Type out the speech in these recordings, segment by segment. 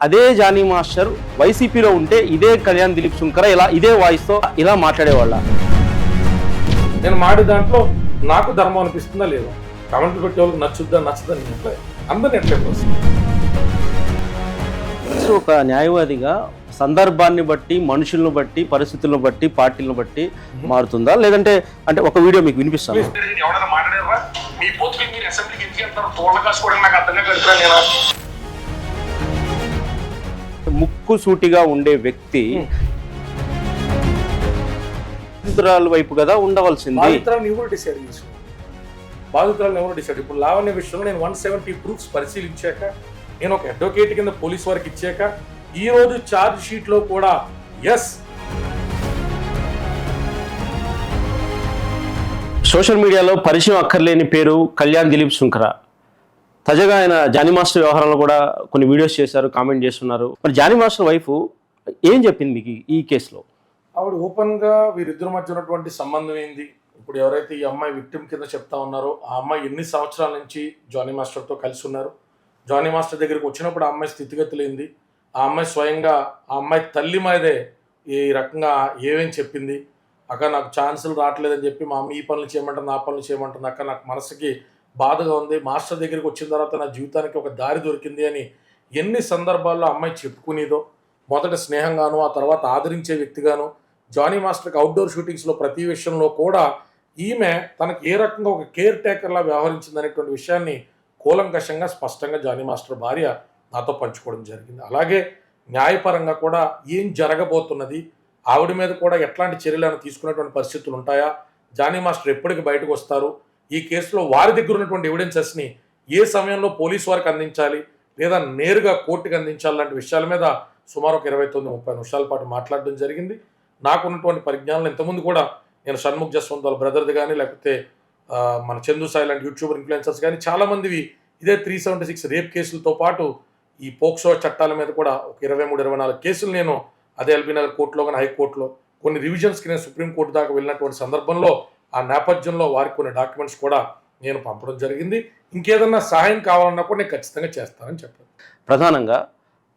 అదే Johnny master వైసీపీలో ఉంటే ఇదే కళ్యాణ్ దిలీప్ శుంకర ఇలా ఇదే వాయిస్తో ఇలా మాట్లాడేవాళ్ళ. నేను మాడే దాంట్లో నాకు ధర్మం అనిపిస్తుందా లేదా? కమెంట్లు పెట్టే వాళ్ళకి నచ్చుద్దా నచ్చదా నేను ఎట్లా అందరిని ఎట్లా ఒక న్యాయవాదిగా సందర్భాన్ని బట్టి మనుషులను బట్టి పరిస్థితులను బట్టి పార్టీలను బట్టి మారుతుందా? లేదంటే అంటే ఒక వీడియో మీకు వినిపిస్తాను మాట్లాడారా? మీ మీరు అసెంబ్లీకి ఎందుకు వెళ్తారు నాకు అర్థంగా ముక్కు సూటిగా ఉండే వ్యక్తి బాధితురాల వైపు కదా ఉండవలసింది. బాధితురాలను ఎవరు డిసైడ్ చేసిన బాధితురాలను ఎవరు డిసైడ్ ఇప్పుడు లావణ్య విషయంలో నేను వన్ సెవెంటీ ప్రూఫ్స్ పరిశీలించాక నేను ఒక అడ్వకేట్ కింద పోలీస్ వారికి ఇచ్చాక ఈ రోజు ఛార్జ్ షీట్లో కూడా ఎస్ సోషల్ మీడియాలో పరిచయం అక్కర్లేని పేరు కళ్యాణ్ దిలీప్ శుంకర. తాజాగా ఆయన జానీ మాస్టర్ వ్యవహారంలో కూడా కొన్ని వీడియోస్ చేశారు కామెంట్ చేస్తున్నారు. మరి జానీ మాస్టర్ వైఫ్ ఏం చెప్పింది మీకు ఈ- కేసులో? ఆవిడ ఓపెన్గా వీరిద్దరి మధ్య ఉన్నటువంటి సంబంధం ఏంది? ఇప్పుడు ఎవరైతే ఈ అమ్మాయి విక్టిమ్ కింద చెప్తా ఉన్నారో ఆ అమ్మాయి ఎన్ని సంవత్సరాల నుంచి జానీ మాస్టర్తో కలిసి ఉన్నారు? జానీ మాస్టర్ దగ్గరికి వచ్చినప్పుడు ఆ అమ్మాయి స్థితిగతులు ఏంది? ఆ అమ్మాయి స్వయంగా ఆ అమ్మాయి తల్లి మీదే ఈ రకంగా ఏమేం చెప్పింది? అక్క నాకు ఛాన్సులు రావట్లేదని చెప్పి మా అమ్మ ఈ పనులు చేయమంటుంది ఆ పనులు చేయమంటుంది. అక్క నాకు మనసుకి బాధగా ఉంది. మాస్టర్ దగ్గరికి వచ్చిన తర్వాత నా జీవితానికి ఒక దారి దొరికింది అని ఎన్ని సందర్భాల్లో అమ్మాయి చెప్పుకునేదో మొదట స్నేహంగాను ఆ తర్వాత ఆదరించే వ్యక్తిగాను జానీ మాస్టర్కి అవుట్డోర్ షూటింగ్స్లో ప్రతి విషయంలో కూడా ఈమె తనకు ఏ రకంగా ఒక కేర్ టేకర్లా వ్యవహరించిందనేటువంటి విషయాన్ని కూలంకషంగా స్పష్టంగా జానీ మాస్టర్ భార్య నాతో పంచుకోవడం జరిగింది. అలాగే న్యాయపరంగా కూడా ఏం జరగబోతున్నది ఆవిడ మీద కూడా ఎట్లాంటి చర్యలను తీసుకునేటువంటి పరిస్థితులు ఉంటాయా జానీ మాస్టర్ ఎప్పటికి బయటకు వస్తారు ఈ కేసులో వారి దగ్గర ఉన్నటువంటి ఎవిడెన్సెస్ని ఏ సమయంలో పోలీసు వారికి అందించాలి? లేదా నేరుగా కోర్టుకి అందించాలి లాంటి విషయాల మీద సుమారు ఒక ఇరవై తొమ్మిది ముప్పై నిమిషాల పాటు మాట్లాడడం జరిగింది. నాకున్నటువంటి పరిజ్ఞానం ఇంతకుముందు కూడా నేను షణ్ముఖ్ జస్వంత్ వాళ్ళ బ్రదర్ది కానీ లేకపోతే మన చందు సాయి లాంటి యూట్యూబర్ ఇన్ఫ్లుయెన్సర్స్ కానీ చాలామందివి ఇదే త్రీ సెవెంటీ సిక్స్ రేప్ కేసులతో పాటు ఈ పోక్సో చట్టాల మీద కూడా ఒక ఇరవై మూడు ఇరవై నాలుగు కేసులు నేను అదే ఎల్బీ నగర్ కోర్టులో కానీ హైకోర్టులో కొన్ని రివిజన్స్కి నేను సుప్రీంకోర్టు దాకా వెళ్ళినటువంటి సందర్భంలో ఆ నేపథ్యంలో వారికి కొన్ని డాక్యుమెంట్స్ కూడా నేను పంపడం జరిగింది. ఇంకేదన్నా సహాయం కావాలన్నా కూడా నేను ఖచ్చితంగా చేస్తానని చెప్పాను. ప్రధానంగా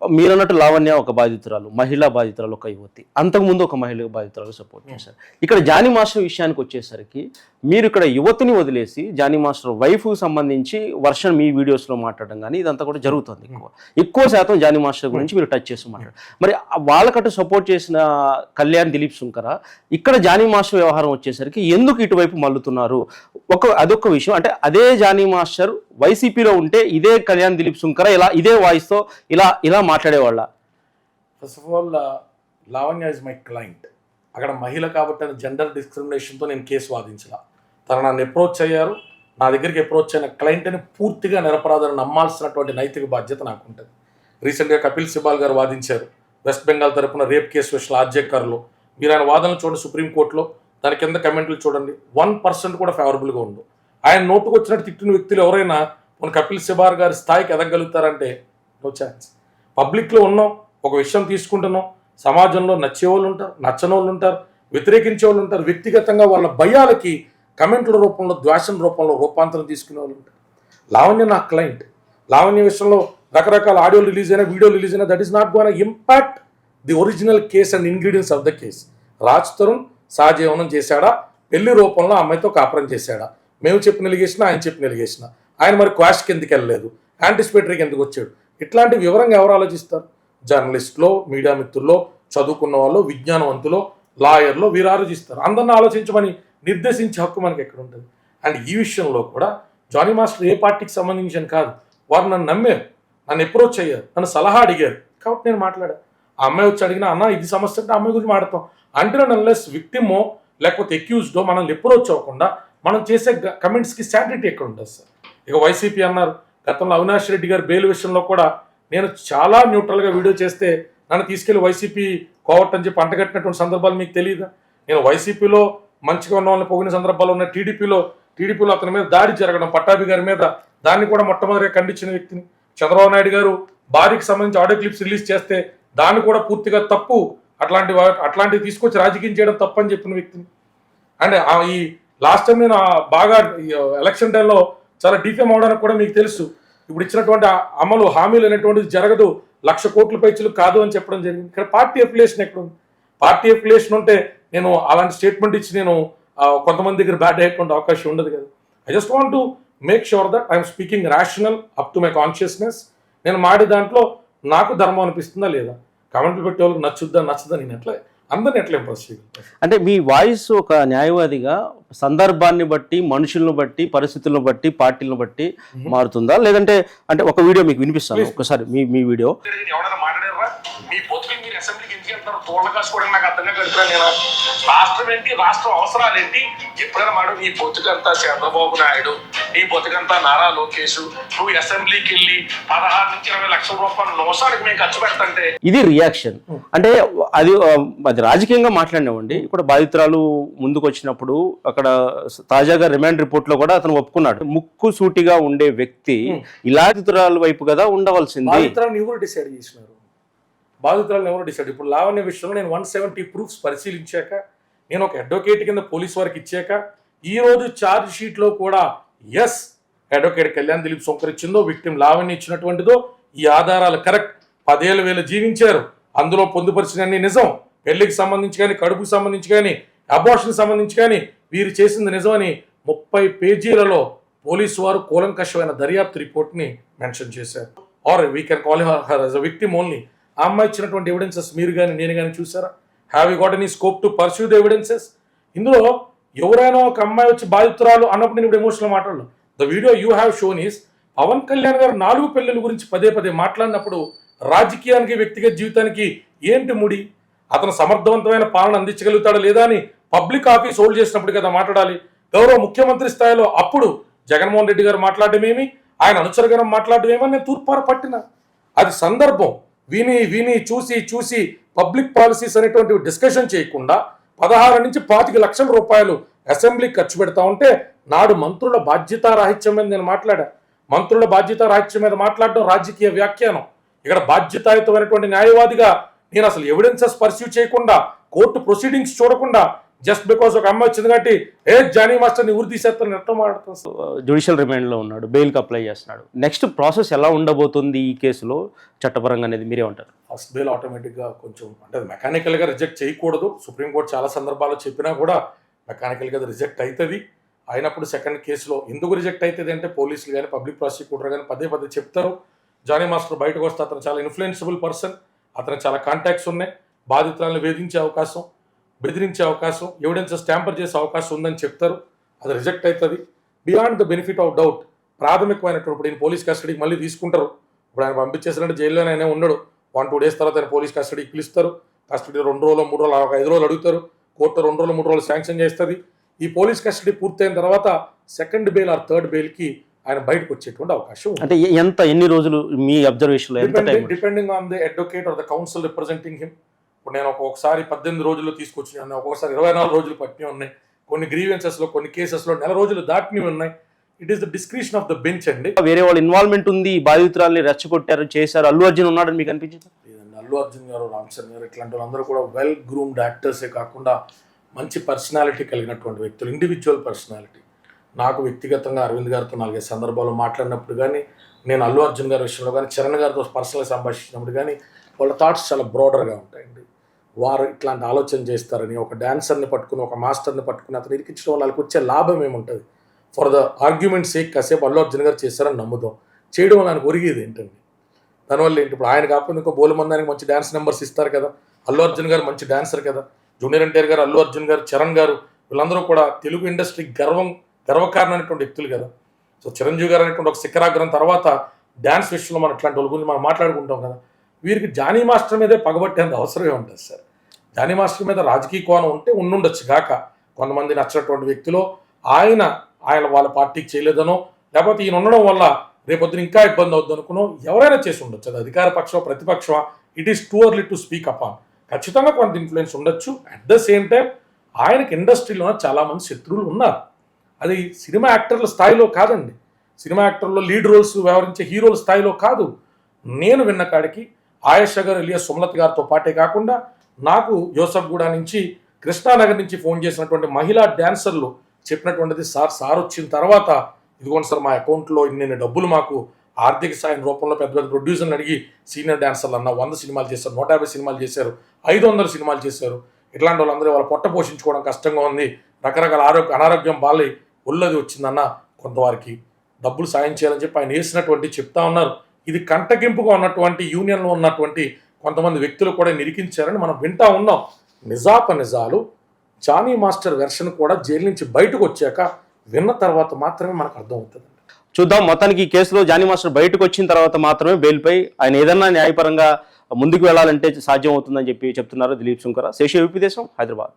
మీరన్నట్టు లావణ్య ఒక బాధితురాలు మహిళా బాధితురాలు ఒక యువతి. అంతకుముందు ఒక మహిళ బాధితురాలు సపోర్ట్ చేశారు. ఇక్కడ జానీ మాస్టర్ విషయానికి వచ్చేసరికి మీరు ఇక్కడ యువతిని వదిలేసి జానీ మాస్టర్ వైఫ్కి సంబంధించి వర్షన్ మీ వీడియోస్లో మాట్లాడడం కానీ ఇదంతా కూడా జరుగుతుంది ఎక్కువ. ఎక్కువ శాతం జానీ మాస్టర్ గురించి మీరు టచ్ చేస్తూ మాట్లాడారు. మరి వాళ్ళకట్టు సపోర్ట్ చేసిన కళ్యాణ్ దిలీప్ శుంకర ఇక్కడ జానీ మాస్టర్ వ్యవహారం వచ్చేసరికి ఎందుకు ఇటువైపు మల్లుతున్నారు ఒక అదొక విషయం. అంటే అదే జానీ మాస్టర్ వైసీపీలో ఉంటే ఇదే కళ్యాణ్ దిలీప్ శుంకర ఇలా ఇదే వాయిస్తో ఇలా ఇలా మాట్లాడేవాళ్ళ. First of all Lavanya is my client అక్కడ మహిళ కాబట్టి అని జెండర్ డిస్క్రిమినేషన్తో నేను కేసు వాదించిన తను నన్ను అప్రోచ్ అయ్యారు. నా దగ్గరికి అప్రోచ్ అయిన క్లయింట్ని పూర్తిగా నిరపరాధను నమ్మాల్సినటువంటి నైతిక బాధ్యత నాకు ఉంటుంది రీసెంట్గా కపిల్ సిబాల్ గారు వాదించారు. వెస్ట్ బెంగాల్ తరపున రేప్ కేసు విషయంలో ఆర్జేకర్లో మీరు ఆయన వాదనలు చూడండి సుప్రీంకోర్టులో దాని కింద కమెంట్లు చూడండి. వన్ పర్సెంట్ కూడా ఫేవరబుల్గా ఉండు. ఆయన నోటుకు వచ్చినట్టు తిట్టిన వ్యక్తులు ఎవరైనా మన కపిల్ సిబార్ గారి స్థాయికి ఎదగలుగుతారంటే నో ఛాన్స్ పబ్లిక్లో ఉన్నాం ఒక విషయం తీసుకుంటున్నాం. సమాజంలో నచ్చేవాళ్ళు ఉంటారు నచ్చని వాళ్ళు ఉంటారు వ్యతిరేకించే వాళ్ళు ఉంటారు. వ్యక్తిగతంగా వాళ్ళ భయాలకి కమెంట్ల రూపంలో ద్వేషం రూపంలో రూపాంతరం తీసుకునే వాళ్ళు ఉంటారు. లావణ్య నా క్లయింట్ లావణ్య విషయంలో రకరకాల ఆడియో రిలీజ్ అయినా వీడియో రిలీజ్ అయినా that is not gonna impact the original case and ingredients of the case Raj Tarun సహజీవనం చేశాడా? పెళ్ళి రూపంలో అమ్మాయితో కాపురం చేశాడా? మేము చెప్పిన ఎలిగేషన్ ఆయన చెప్పిన ఎలిగేషన్ ఆయన మరి క్వాష్కి ఎందుకు వెళ్ళలేదు. యాంటిసిపేటరీకి ఎందుకు వచ్చాడు. ఇట్లాంటి వివరంగా ఎవరు ఆలోచిస్తారు? జర్నలిస్టులో మీడియా మిత్రుల్లో చదువుకున్న వాళ్ళు విజ్ఞానవంతులో లాయర్లో వీరు ఆలోచిస్తారు. అందరిని ఆలోచించమని నిర్దేశించే హక్కు మనకి ఎక్కడ ఉంటుంది? అండ్ ఈ విషయంలో కూడా జానీ మాస్టర్ ఏ పార్టీకి సంబంధించిన కాదు. వారు నన్ను నమ్మారు. నన్ను అప్రోచ్ అయ్యారు. నన్ను సలహా అడిగారు. కాబట్టి నేను మాట్లాడా ఆ అమ్మాయి వచ్చి అడిగినా అన్న ఇది సమస్య అంటే అమ్మాయి గురించి మాట్లాడతాం. అంటే అన్లెస్ విక్టిమో లేకపోతే ఎక్యూజ్డో మనల్ని అప్రోచ్ అవ్వకుండా మనం చేసే కమెంట్స్కి శాటిటీ ఎక్కడ ఉంటుంది సార్. ఇక వైసీపీ అన్నారు గతంలో అవినాష్ రెడ్డి గారి బెయిల్ విషయంలో కూడా నేను చాలా న్యూట్రల్గా వీడియో చేస్తే నన్ను తీసుకెళ్ళి వైసీపీ కోవట్ అని చెప్పి అంటగట్టినటువంటి సందర్భాలు మీకు తెలియదా నేను వైసీపీలో మంచిగా ఉన్న వాళ్ళని పొగిన సందర్భాలు ఉన్న టీడీపీలో టీడీపీలో అతని మీద దాడి జరగడం పట్టాభి గారి మీద దాన్ని కూడా మొట్టమొదటిగా ఖండించిన వ్యక్తిని. చంద్రబాబు నాయుడు గారు భార్యకి సంబంధించి ఆడియో క్లిప్స్ రిలీజ్ చేస్తే దాన్ని కూడా పూర్తిగా తప్పు అట్లాంటి అట్లాంటివి తీసుకొచ్చి రాజకీయం చేయడం తప్పు అని చెప్పిన వ్యక్తిని. అండ్ ఆ- ఈ లాస్ట్ టైం నేను బాగా ఎలక్షన్ టైంలో చాలా డిఫేమ్ అవడానికి కూడా మీకు తెలుసు. ఇప్పుడు ఇచ్చినటువంటి అమలు హామీలు అనేటువంటిది జరగదు. లక్ష కోట్ల పైచలు కాదు అని చెప్పడం జరిగింది. ఇక్కడ పార్టీ అఫిలియేషన్ ఎక్కడ ఉంది? పార్టీ అఫిలియేషన్ ఉంటే నేను అలాంటి స్టేట్మెంట్ ఇచ్చి నేను కొంతమంది దగ్గర బ్యాట్ అయ్యేటువంటి అవకాశం ఉండదు కదా. I just want to make sure that I'm speaking rational up to my consciousness నేను మాడే దాంట్లో నాకు ధర్మం అనిపిస్తుందా లేదా? కమెంట్లు పెట్టే వాళ్ళకి నచ్చుద్దా? నచ్చదా? నేను ఎట్లా అందరిని ఎట్లా ఇంప్రెస్ అంటే మీ వాయిస్ ఒక న్యాయవాదిగా సందర్భాన్ని బట్టి మనుషులను బట్టి పరిస్థితులను బట్టి పార్టీలను బట్టి మారుతుందా? లేదంటే అంటే ఒక వీడియో మీకు వినిపిస్తాను ఒకసారి మీ మీ వీడియో. ఎవరైనా మాట్లాడారా? మీ బతుకులు తోళ్ళ కాసుకోవడం నాకు అర్థంగా గడిపా నేను. రాష్ట్రం ఏంటి? రాష్ట్రం అవసరాలు ఏంటి? ఎప్పుడైనా మాడు నీ బతుకంతా చంద్రబాబు నాయుడు నీ బతుకంతా నారా లోకేష్ నువ్వు అసెంబ్లీకి వెళ్ళి పదహారు నుంచి ఇరవై లక్షల రూపాయలు నోసానికి మేము ఖర్చు పెడతంటే ఇది రియాక్షన్. అంటే అది అది రాజకీయంగా మాట్లాడినామండి. ఇప్పుడు బాధితురాలు ముందుకు వచ్చినప్పుడు అక్కడ తాజాగా రిమాండ్ రిపోర్ట్లో కూడా అతను ఒప్పుకున్నాడు. ముక్కు సూటిగా ఉండే వ్యక్తి ఇలాంటి వైపు కదా ఉండవలసింది. డిసైడ్ చేసినారు. బాధితురాలను ఎవరు డిసైడ్ ఇప్పుడు లావణ్య విషయంలో నేను వన్ సెవెంటీ ప్రూఫ్స్ పరిశీలించాక నేను ఒక అడ్వకేట్ కింద పోలీస్ వారికి ఇచ్చాక ఈరోజు ఛార్జ్ షీట్లో కూడా ఎస్ అడ్వకేట్ కళ్యాణ్ దిలీప్ సొంకర్ ఇచ్చిందో విక్టిమ్ లావణ్య ఇచ్చినటువంటిదో ఈ ఆధారాలు కరెక్ట్ పదేళ్ళ వేలు జీవించారు. అందులో పొందుపరిచినన్ని నిజం. పెళ్ళికి సంబంధించి కానీ కడుపుకి సంబంధించి కానీ అబార్షన్ సంబంధించి కానీ వీరు చేసింది నిజమని ముప్పై పేజీలలో పోలీసు వారు కూలంకషమైన దర్యాప్తు రిపోర్ట్ని మెన్షన్ చేశారు. Are we can call her as a victim only ఆ అమ్మాయి ఇచ్చినటువంటి ఎవిడెన్సెస్ మీరు కానీ నేను కానీ చూసారా have you got any scope to pursue the evidences ఇందులో ఎవరైనా ఒక అమ్మాయి వచ్చి బాధితురాలు అన్నప్పుడు నేను ఇప్పుడు ఎమోషనల్ మాట్లాడను. The video you have shown is Pawan Kalyan garu నాలుగు పెళ్ళిల గురించి పదే పదే మాట్లాడినప్పుడు రాజకీయానికి వ్యక్తిగత జీవితానికి ఏంటి ముడి? అతను సమర్థవంతమైన పాలన అందించగలుగుతాడా లేదా అని పబ్లిక్ ఆఫీస్ హోల్డ్ చేసినప్పుడు కదా మాట్లాడాలి. గౌరవ ముఖ్యమంత్రి స్థాయిలో అప్పుడు జగన్మోహన్ రెడ్డి గారు మాట్లాడమేమి ఆయన అనుచరగణం మాట్లాడడమేమని నేను తూర్పార పట్టిన. అది సందర్భం. విని విని చూసి చూసి పబ్లిక్ పాలసీస్ అనేటువంటి డిస్కషన్ చేయకుండా పదహారు నుంచి పాతిక లక్షల రూపాయలు అసెంబ్లీకి ఖర్చు పెడతా ఉంటే నాడు మంత్రుల బాధ్యతారాహిత్యం మీద నేను మాట్లాడా. మంత్రుల బాధ్యతారాహిత్యం మీద మాట్లాడడం రాజకీయ వ్యాఖ్యానం. ఇక్కడ బాధ్యతాయుతమైనటువంటి న్యాయవాదిగా నేను అసలు ఎవిడెన్సెస్ పర్సీవ్ చేయకుండా కోర్టు ప్రొసీడింగ్స్ చూడకుండా జస్ట్ బికాస్ ఒక అమ్మాయి వచ్చింది కాబట్టి ఏ జానీ మాస్టర్ని ఊరి తీసేస్తాను ఎట్లా మాట్లాడుతాను జ్యుడిషియల్ రిమాండ్లో ఉన్నాడు బెయిల్కి అప్లై చేస్తున్నాడు. నెక్స్ట్ ప్రాసెస్ ఎలా ఉండబోతుంది ఈ కేసులో? చట్టపరంగా అనేది మీరే ఉంటారు ఫస్ట్ బెయిల్ ఆటోమేటిక్గా కొంచెం అంటే మెకానికల్గా రిజెక్ట్ చేయకూడదు. సుప్రీంకోర్టు చాలా సందర్భాల్లో చెప్పినా కూడా మెకానికల్గా రిజెక్ట్ అవుతుంది అయినప్పుడు సెకండ్ కేసులో ఎందుకు రిజెక్ట్ అవుతుంది అంటే పోలీసులు కానీ పబ్లిక్ ప్రాసిక్యూటర్ కానీ పదే పదే చెప్తారు. జానీ మాస్టర్ బయటకు వస్తే అతను చాలా ఇన్ఫ్లుయెన్సబుల్ పర్సన్ అతను చాలా కాంటాక్ట్స్ ఉన్నాయి. బాధితులను వేధించే అవకాశం. బెదిరించే అవకాశం ఎవిడెన్సెస్ ట్యాంపర్ చేసే అవకాశం ఉందని చెప్తారు. అది రిజెక్ట్ అవుతుంది beyond the benefit of doubt ప్రాథమికమైనటువంటి ఇప్పుడు ఈయన పోలీస్ కస్టడీకి మళ్ళీ తీసుకుంటారు. ఇప్పుడు ఆయన పంపించేసినట్టు జైల్లోనే ఆయన ఉండడు. వన్ టూ డేస్ తర్వాత ఆయన పోలీస్ కస్టడీకి పిలుస్తారు. కస్టడీ రెండు రోజులు మూడు రోజులు ఒక ఐదు రోజులు అడుగుతారు. కోర్టు రెండు రోజులు మూడు రోజులు శాంక్షన్ చేస్తుంది. ఈ పోలీస్ కస్టడీ పూర్తయిన తర్వాత సెకండ్ బెయిల్ ఆర్ థర్డ్ బెయిల్కి ఆయన బయటకు వచ్చేటువంటి అవకాశం. అంటే ఎంత ఎన్ని రోజులు మీ observation depending on the advocate or the counsel representing him ఇప్పుడు నేను ఒక్కొక్కసారి పద్దెనిమిది రోజుల్లో తీసుకొచ్చిన ఒక్కొక్కసారి ఇరవై నాలుగు రోజులు పట్టినవి ఉన్నాయి. కొన్ని గ్రీవెన్సెస్లో కొన్ని కేసెస్లో నెల రోజులు దాటినవి ఉన్నాయి. It is the description of the bench అండి. వేరే వాళ్ళ ఇన్వాల్వ్మెంట్ ఉంది బాధితురాల్ని రెచ్చగొట్టారు చేశారు అల్లు అర్జున్ ఉన్నాడని మీకు అనిపించింది? లేదండి అల్లు అర్జున్ గారు రామ్ చరణ్ గారు ఇట్లాంటి వాళ్ళందరూ కూడా వెల్ గ్రూమ్డ్ యాక్టర్సే కాకుండా మంచి పర్సనాలిటీ కలిగినటువంటి వ్యక్తులు ఇండివిజువల్ పర్సనాలిటీ నాకు వ్యక్తిగతంగా అరవింద్ గారితో నాలుగైదు సందర్భాల్లో మాట్లాడినప్పుడు కానీ నేను అల్లు అర్జున్ గారి విషయంలో కానీ చరణ్ గారితో పర్సనల్గా సంభాషించినప్పుడు కానీ వాళ్ళ థాట్స్ చాలా బ్రాడర్గా ఉంటాయండి. వారు ఇట్లాంటి ఆలోచన చేస్తారని ఒక డాన్సర్ని పట్టుకుని ఒక మాస్టర్ని పట్టుకుని అతను ఇరికించడం వల్ల వాళ్ళకి వచ్చే లాభం ఏముంటుంది? ఫర్ ద ఆర్గ్యుమెంట్ సేక్ కాసేపు అల్లు అర్జున్ గారు చేస్తారని నమ్ముదాం. చేయడం వల్ల ఆయనకు ఒరిగేది ఏంటండి? దానివల్ల ఏంటి? ఇప్పుడు ఆయన కాకపోతే ఇంకో బోలుమందానికి మంచి డ్యాన్స్ నెంబర్స్ ఇస్తారు కదా. అల్లు అర్జున్ గారు మంచి డాన్సర్ కదా. జూనియర్ ఎన్టీఆర్ గారు అల్లు అర్జున్ గారు చరణ్ గారు వీళ్ళందరూ కూడా తెలుగు ఇండస్ట్రీ గర్వం గర్వకారణమైనటువంటి వ్యక్తులు కదా. సో చిరంజీవి గారు అనేటువంటి ఒక శిఖరాగ్రం తర్వాత డ్యాన్స్ విషయంలో మనం ఇట్లాంటి వాళ్ళ గురించి మనం మాట్లాడుకుంటాం కదా. వీరికి జానీ మాస్టర్ మీదే పగబట్టేంత అవసరమే ఉంటుంది సార్. జానీ మాస్టర్ మీద రాజకీయ కోణం ఉంటే ఉండుండొచ్చు కాక కొంతమంది నచ్చినటువంటి వ్యక్తిలో ఆయన ఆయన వాళ్ళ పార్టీకి చేయలేదనో లేకపోతే ఈయన ఉండడం వల్ల రేపొద్దున ఇంకా ఇబ్బంది అవుద్ది అనుకునో ఎవరైనా చేసి ఉండొచ్చు. అది అధికార పక్షం ప్రతిపక్షమా it is too early to speak up on ఖచ్చితంగా కొంత ఇన్ఫ్లుయెన్స్ ఉండొచ్చు. అట్ ద సేమ్ టైం ఆయనకి ఇండస్ట్రీలో చాలామంది శత్రువులు ఉన్నారు. అది సినిమా యాక్టర్ల స్థాయిలో కాదండి. సినిమా యాక్టర్లో లీడ్ రోల్స్ వ్యవహరించే హీరోల స్థాయిలో కాదు. నేను విన్న కాడికి ఆయేష గారు ఇలియా సుమలత్ గారితో పాటే కాకుండా నాకు యోసఫ్గూడ నుంచి కృష్ణానగర్ నుంచి ఫోన్ చేసినటువంటి మహిళా డ్యాన్సర్లు చెప్పినటువంటిది సార్ సార్ వచ్చిన తర్వాత ఇదిగోండి సార్ మా అకౌంట్లో ఇన్ని డబ్బులు మాకు ఆర్థిక సాయం రూపంలో పెద్ద పెద్ద ప్రొడ్యూసర్ని అడిగి సీనియర్ డాన్సర్లు అన్న వంద సినిమాలు చేశారు నూట యాభై సినిమాలు చేశారు ఐదు వందల సినిమాలు చేశారు. ఇట్లాంటి వాళ్ళందరూ వాళ్ళ పొట్ట పోషించుకోవడం కష్టంగా ఉంది. రకరకాల ఆరోగ్య అనారోగ్యం బాలి ఒళ్ళది వచ్చిందన్న కొంతవారికి డబ్బులు సాయం చేయాలని చెప్పి ఆయన వేసినటువంటి చెప్తా ఉన్నారు. ఇది కంటగింపుగా ఉన్నటువంటి యూనియన్లో ఉన్నటువంటి కొంతమంది వ్యక్తులు కూడా నిరికించారని మనం వింటా ఉన్నాం. నిజాప నిజాలు జానీ మాస్టర్ వెర్షన్ కూడా జైలు నుంచి బయటకు వచ్చాక విన్న తర్వాత మాత్రమే మనకు అర్థమవుతుంది. చూద్దాం మొత్తానికి ఈ కేసులో జానీ మాస్టర్ బయటకు వచ్చిన తర్వాత మాత్రమే బెయిల్పై ఆయన ఏదన్నా న్యాయపరంగా ముందుకు వెళ్ళాలంటే సాధ్యం అవుతుందని చెప్పి చెప్తున్నారు దిలీప్ శంకర. శేషి యూపీ దేశం హైదరాబాద్.